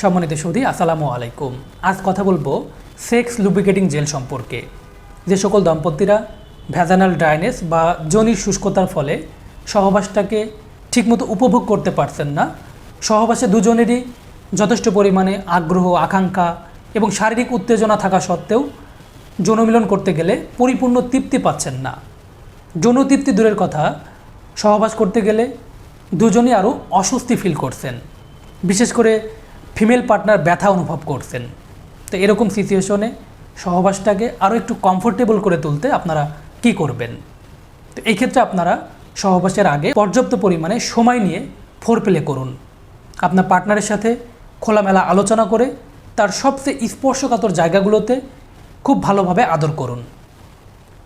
সম্মানিত সৌদি, আসসালামু আলাইকুম। আজ কথা বলব সেক্স লুব্রিকেটিং জেল সম্পর্কে। যে সকল দম্পতিরা ভ্যাজানাল ড্রাইনেস বা জনির শুষ্কতার ফলে সহবাসটাকে ঠিকমতো উপভোগ করতে পারছেন না, সহবাসে দুজনেরই যথেষ্ট পরিমাণে আগ্রহ, আকাঙ্ক্ষা এবং শারীরিক উত্তেজনা থাকা সত্ত্বেও যৌনমিলন করতে গেলে পরিপূর্ণ তৃপ্তি পাচ্ছেন না। যৌন তৃপ্তি দূরের কথা, সহবাস করতে গেলে দুজনই আরও অস্বস্তি ফিল করছেন। বিশেষ করে ফিমেল পার্টনার ব্যথা অনুভব করছেন। তো এরকম সিচুয়েশনে সহবাসটাকে আরও একটু কমফোর্টেবল করে তুলতে আপনারা কি করবেন? তো এই ক্ষেত্রে আপনারা সহবাসের আগে পর্যাপ্ত পরিমাণে সময় নিয়ে ফোর প্লে করুন। আপনার পার্টনারের সাথে খোলামেলা আলোচনা করে তার সবচেয়ে স্পর্শকাতর জায়গাগুলোতে খুব ভালোভাবে আদর করুন।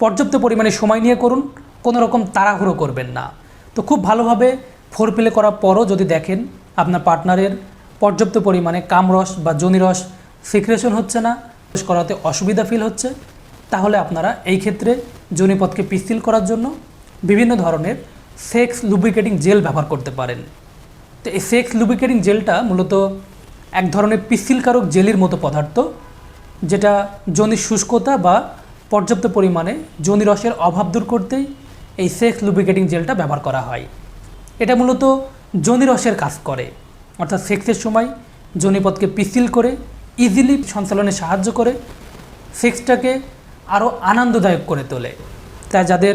পর্যাপ্ত পরিমাণে সময় নিয়ে করুন, কোনো রকম তাড়াহুড়ো করবেন না। তো খুব ভালোভাবে ফোর প্লে করার পরও যদি দেখেন আপনার পার্টনারের পর্যাপ্ত পরিমাণে কামরস বা জনিরস সিক্রেশন হচ্ছে না করাতে অসুবিধা ফিল হচ্ছে। তাহলে আপনারা এই ক্ষেত্রে জনিপথকে পিস্তিল করার জন্য বিভিন্ন ধরনের সেক্স লুব্রিকেটিং জেল ব্যবহার করতে পারেন। তো এই সেক্স লুব্রিকেটিং জেলটা মূলত এক ধরনের পিস্তিলকারক জেলির মতো পদার্থ, যেটা জনির শুষ্কতা বা পর্যাপ্ত পরিমাণে জনিরসের অভাব দূর করতেই এই সেক্স লুব্রিকেটিং জেলটা ব্যবহার করা হয়। এটা মূলত জনিরসের কাজ করে। অর্থাৎ সেক্সের সময় জনিপথকে পিস্তিল করে ইজিলি সঞ্চালনে সাহায্য করে, সেক্সটাকে আরও আনন্দদায়ক করে তোলে। তাই যাদের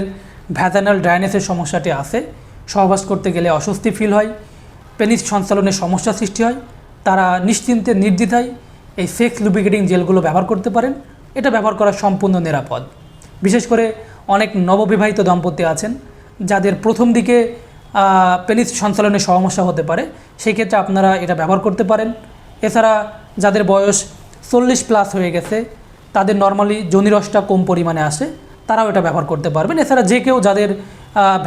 ভ্যাজানাল ড্রাইনেসের সমস্যাটি আছে, সহবাস করতে গেলে অস্বস্তি ফিল হয় পেনিস সঞ্চালনের সমস্যা সৃষ্টি হয়, তারা নিশ্চিন্তে নির্দ্বিধায় এই সেক্স লুব্রিকেটিং জেলগুলো ব্যবহার করতে পারেন। এটা ব্যবহার করা সম্পূর্ণ নিরাপদ। বিশেষ করে অনেক নববিবাহিত দম্পতি আছেন, যাদের প্রথম দিকে পেনিস সঞ্চালনের সমস্যা হতে পারে। সেই ক্ষেত্রে আপনারা এটা ব্যবহার করতে পারেন। এছাড়া যাদের বয়স চল্লিশ প্লাস হয়ে গেছে, তাদের নর্মালি জনিরসটা কম পরিমাণে আসে, তারাও এটা ব্যবহার করতে পারবেন। এছাড়া যে কেউ যাদের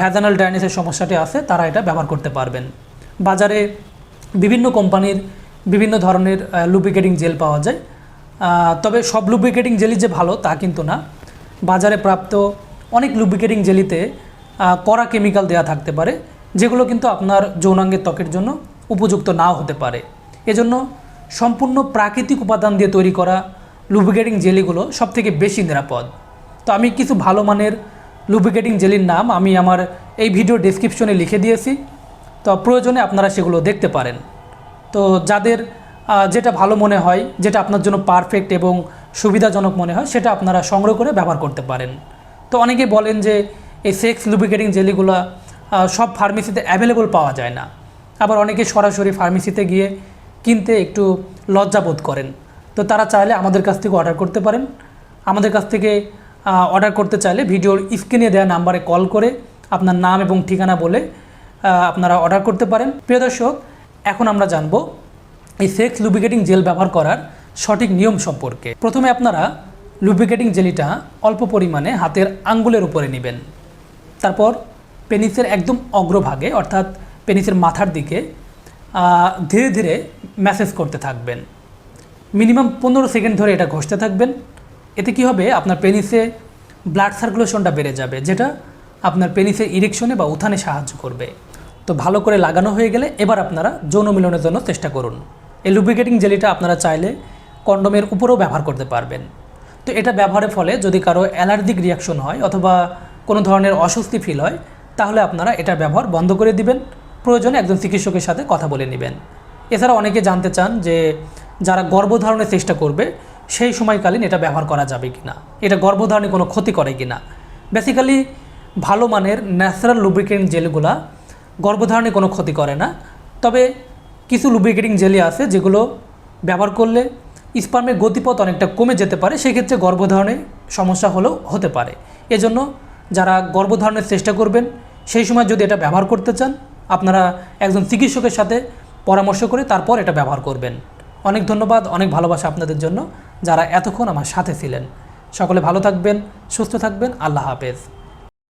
ভ্যাজানাল ডায়ানিসের সমস্যাটি আছে, তারা এটা ব্যবহার করতে পারবেন। বাজারে বিভিন্ন কোম্পানির বিভিন্ন ধরনের লুব্রিকেটিং জেল পাওয়া যায়। তবে সব লুব্রিকেটিং জেলি যে ভালো, তা কিন্তু না। বাজারে প্রাপ্ত অনেক লুব্রিকেটিং জেলিতে কড়া কেমিক্যাল দেওয়া থাকতে পারে। যেগুলো কিন্তু আপনার যৌনাঙ্গের ত্বকের জন্য উপযুক্ত নাও হতে পারে। এজন্য সম্পূর্ণ প্রাকৃতিক উপাদান দিয়ে তৈরি করা লুব্রিকেটিং জেলিগুলো সবথেকে বেশি নিরাপদ। তো আমি কিছু ভালো মানের লুব্রিকেটিং জেলির নাম আমি আমার এই ভিডিও ডেসক্রিপশনে লিখে দিয়েছি। তো প্রয়োজনে আপনারা সেগুলো দেখতে পারেন। তো যাদের যেটা ভালো মনে হয়, যেটা আপনার জন্য পারফেক্ট এবং সুবিধাজনক মনে হয়, সেটা আপনারা সংগ্রহ করে ব্যবহার করতে পারেন। তো অনেকে বলেন যে এই সেক্স লুব্রিকেটিং জেলিগুলো সব ফার্মেসিতে অ্যাভেলেবল পাওয়া যায় না। আবার অনেকে সরাসরি ফার্মেসিতে গিয়ে কিনতে একটু লজ্জাবোধ করেন। তো তারা চাইলে আমাদের কাছ থেকে অর্ডার করতে পারেন। আমাদের কাছ থেকে অর্ডার করতে চাইলে ভিডিওর স্ক্রিনে দেওয়া নাম্বারে কল করে আপনার নাম এবং ঠিকানা বলে আপনারা অর্ডার করতে পারেন। প্রিয় দর্শক, এখন আমরা জানব এই সেক্স লুব্রিকেটিং জেল ব্যবহার করার সঠিক নিয়ম সম্পর্কে। প্রথমে আপনারা লুব্রিকেটিং জেলিটা অল্প পরিমাণে হাতের আঙ্গুলের উপরে নেবেন। তারপর পেনিসের একদম অগ্রভাগে, অর্থাৎ পেনিসের মাথার দিকে ধীরে ধীরে ম্যাসেজ করতে থাকবেন। মিনিমাম পনেরো সেকেন্ড ধরে এটা ঘষতে থাকবেন। এতে কি হবে? আপনার পেনিসে ব্লাড সার্কুলেশনটা বেড়ে যাবে, যেটা আপনার পেনিসের ইরেকশনে বা উত্থানে সাহায্য করবে। তো ভালো করে লাগানো হয়ে গেলে এবার আপনারা যৌন মিলনের জন্য চেষ্টা করুন। এই লুব্রিকেটিং জেলিটা আপনারা চাইলে কন্ডোমের উপরেও ব্যবহার করতে পারবেন। তো এটা ব্যবহারের ফলে যদি কারও অ্যালার্জিক রিয়াকশন হয় অথবা কোনো ধরনের অস্বস্তি ফিল হয় তাহলে আপনারা এটা ব্যবহার বন্ধ করে দিবেন। প্রয়োজনে একজন চিকিৎসকের সাথে কথা বলে নেবেন। এছাড়া অনেকে জানতে চান যে, যারা গর্ভধারণের চেষ্টা করবে, সেই সময়কালীন এটা ব্যবহার করা যাবে কি না এটা গর্ভধারণে কোনো ক্ষতি করে কি না বেসিক্যালি ভালো মানের ন্যাচারাল লুব্রিকেটিং জেলগুলা গর্ভধারণে কোনো ক্ষতি করে না। তবে কিছু লুব্রিকেটিং জেলি আছে যেগুলো ব্যবহার করলে স্পার্মের গতিপথ অনেকটা কমে যেতে পারে। সেক্ষেত্রে গর্ভধারণে সমস্যা হলেও হতে পারে। এজন্য যারা গর্ভধারণের চেষ্টা করবেন সেই সময় যদি এটা ব্যবহার করতে চান, আপনারা একজন চিকিৎসকের সাথে পরামর্শ করে তারপর এটা ব্যবহার করবেন। অনেক ধন্যবাদ, অনেক ভালোবাসা আপনাদের জন্য যারা এতক্ষণ আমার সাথে ছিলেন। সকলে ভালো থাকবেন, সুস্থ থাকবেন, আল্লাহ হাফেজ।